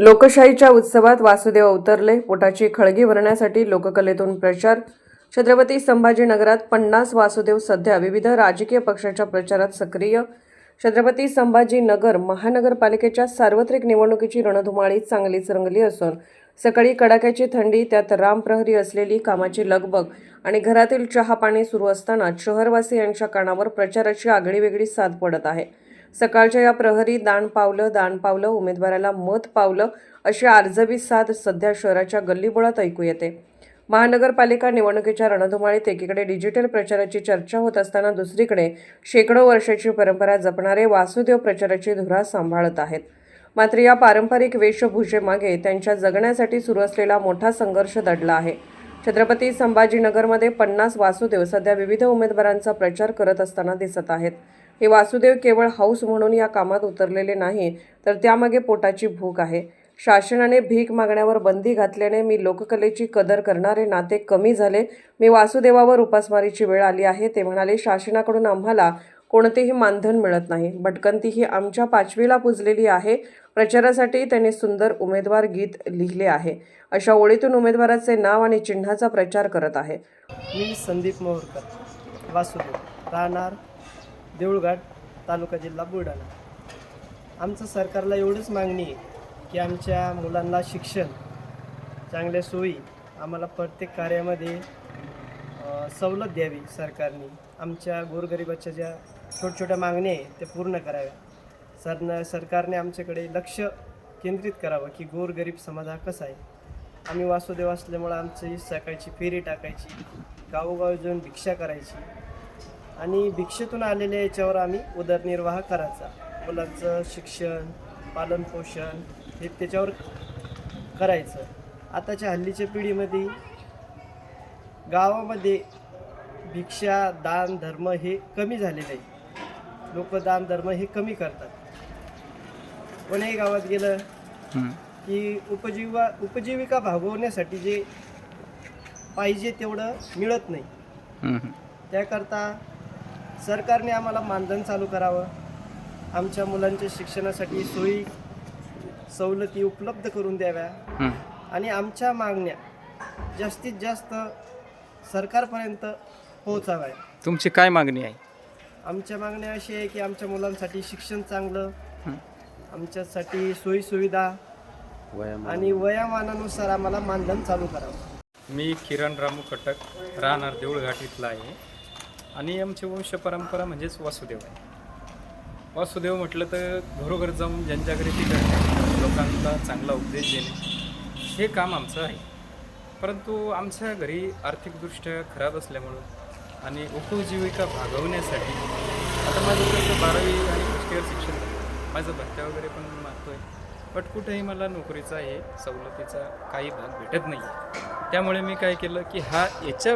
लोकशाहीच्या उत्सवात वासुदेव अवतरले. पोटाची खळगी भरण्यासाठी लोककलेतून प्रचार. छत्रपती संभाजीनगरात पन्नास वासुदेव सध्या विविध राजकीय पक्षाच्या प्रचारात सक्रिय. छत्रपती संभाजीनगर महानगरपालिकेच्या सार्वत्रिक निवडणुकीची रणधुमाळी चांगलीच रंगली असून सकाळी कडाक्याची थंडी त्यात रामप्रहरी असलेली कामाची लगबग आणि घरातील चहा पाणी सुरू असताना शहरवासियांच्या कानावर प्रचाराची आगळी वेगळी साथ पडत आहे. सकाळच्या या प्रहरी दान पावलं दान पावलं उमेदवाराला मत पावलं अशी आर्जवी साथ सध्या शहराच्या गल्लीबोळात ऐकू येते. महानगरपालिका निवडणुकीच्या रणधुमाळीत एकीकडे डिजिटल प्रचाराची चर्चा होत असताना दुसरीकडे शेकडो वर्षाची परंपरा जपणारे वासुदेव प्रचाराची धुरा सांभाळत आहेत. मात्र या पारंपरिक वेशभूषेमागे त्यांच्या जगण्यासाठी सुरू असलेला मोठा संघर्ष दडला आहे. छत्रपती संभाजीनगरमध्ये पन्नास वासुदेव सध्या विविध उमेदवारांचा प्रचार करत असताना दिसत आहेत. हे वासुदेव केवळ हौस म्हणून या कामात उतरलेले नाही तर त्यामागे पोटाची भूक आहे. शासनाने भीक मागण्यावर बंदी घातल्याने मी लोककलेची कदर करणारे नाते कमी झाले. मी वासुदेवावर उपासमारीची वेळ आली आहे ते म्हणाले शासनाकडून आम्हाला कोणतेही मानधन मिळत नाही. भटकंती ही आमच्या पाचवीला पुजलेली आहे. प्रचारासाठी त्यांनी सुंदर उमेदवार गीत लिहिले आहे. अशा ओळीतून उमेदवाराचे नाव आणि चिन्हाचा प्रचार करत आहे. मी संदीप मोहरकर वासुदेव राहणार देऊळघाट तालुका जिल्हा बुलढाणा. आमचं सरकारला एवढंच मागणी आहे की आमच्या मुलांना शिक्षण चांगल्या सोयी आम्हाला प्रत्येक कार्यामध्ये सवलत द्यावी सरकारने. आमच्या गोरगरिबाच्या ज्या छोट्या छोट्या मागण्या आहे त्या पूर्ण कराव्या. सरन सरकारने आमच्याकडे लक्ष केंद्रित करावं की गोरगरीब समाज हा कसा आहे. आम्ही वासुदेव असल्यामुळं आमची सकाळची फेरी टाकायची गावोगावी जाऊन भिक्षा करायची. आणि भिक्षेतून आलेल्या याच्यावर आम्ही उदरनिर्वाह करायचा. मुलांचं शिक्षण पालनपोषण हे त्याच्यावर करायचं. आताच्या हल्लीच्या पिढीमध्ये गावामध्ये भिक्षा दान धर्म हे कमी झालेलं आहे. लोक दान धर्म हे कमी करतात. कोण्याही गावात गेलं की उपजीवा उपजीविका भागवण्यासाठी जे पाहिजे तेवढं मिळत नाही. त्याकरता सरकारने आम्हाला मानधन चालू करावं. आमच्या मुलांच्या शिक्षणासाठी सोयी सवलती उपलब्ध करून द्याव्या. आणि आमच्या मागण्या जास्तीत जास्त सरकारपर्यंत पोहोचाव्या तुमची काय मागणी आहे? आमच्या मागण्या अशी आहे की आमच्या मुलांसाठी शिक्षण चांगलं आमच्यासाठी सोयी सुविधा आणि वयामानानुसार आम्हाला मानधन चालू करावं. मी किरण रामू कटक राहणार देऊळघाट इथला आहे. आणि आमची वंश परंपरा म्हणजेच वासुदेव आहे. वासुदेव म्हटलं तर घरोघर जाऊन जनजागृती करणे लोकांना चांगला उपदेश देणे हे काम आमचं आहे. परंतु आमच्या घरी आर्थिकदृष्ट्या खराब असल्यामुळं आणि उपजीविका भागवण्यासाठी आता माझं कसं बारावी आणि फर्स्ट इयर शिक्षण झालं. माझं भत्त्या वगैरे पण मागतो आहे बट कुठेही मला नोकरीचा हे सवलतीचा काही भाग भेटत नाही त्यामुळे मी काय केलं की हा याच्या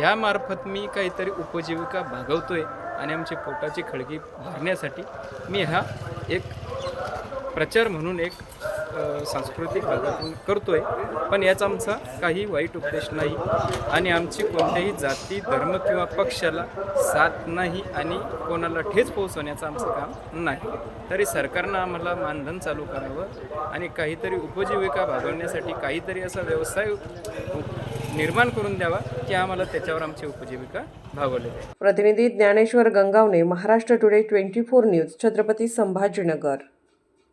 यामार्फत मी काहीतरी उपजीविका भागवतोय आणि आमची पोटाची खळगी भरण्यासाठी मी हा एक प्रचार म्हणून एक सांस्कृतिक भागातून करतोय. पण याचा आमचा काही वाईट उपदेश नाही आणि आमची कोणत्याही जाती धर्म किंवा पक्षाला साथ नाही आणि कोणाला ठेच पोहोचवण्याचं आमचं काम नाही. तरी सरकारनं आम्हाला मानधन चालू करावं आणि काहीतरी उपजीविका भागवण्यासाठी काहीतरी असा व्यवसाय निर्माण करून द्यावा की आम्हाला त्याच्यावर आमची उपजीविका भागवली जाईल. प्रतिनिधी Dnyaneshwar Gangawane Maharashtra today twenty four news Chhatrapati Sambhajinagar.